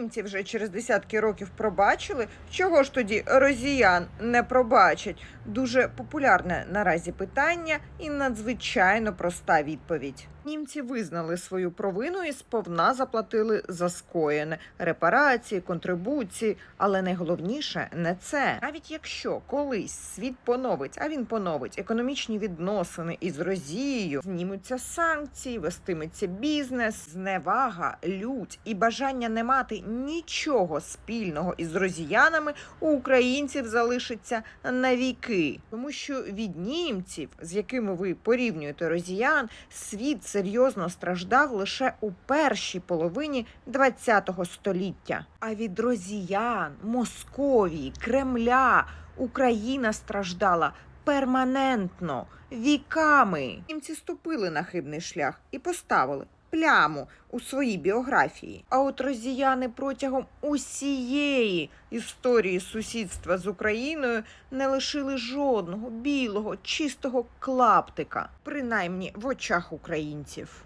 німці вже через десятки років пробачили. Чого ж тоді росіян не пробачать? Дуже популярне наразі питання і надзвичайно проста відповідь. Німці визнали свою провину і сповна заплатили за скоєне репарації, контрибуції. Але найголовніше не це. Навіть якщо колись світ поновить, а він поновить економічні відносини із Росією, знімуться санкції, вестиметься бізнес, зневага, лють і бажання не мати нічого спільного із росіянами у українців залишиться навіки, тому що від німців, з якими ви порівнюєте росіян, світ серйозно страждав лише у першій половині ХХ століття. А від росіян, Московії, Кремля Україна страждала перманентно, віками. Німці ступили на хибний шлях і поставили пляму у своїй біографії. А от росіяни протягом усієї історії сусідства з Україною не лишили жодного білого, чистого клаптика, принаймні в очах українців.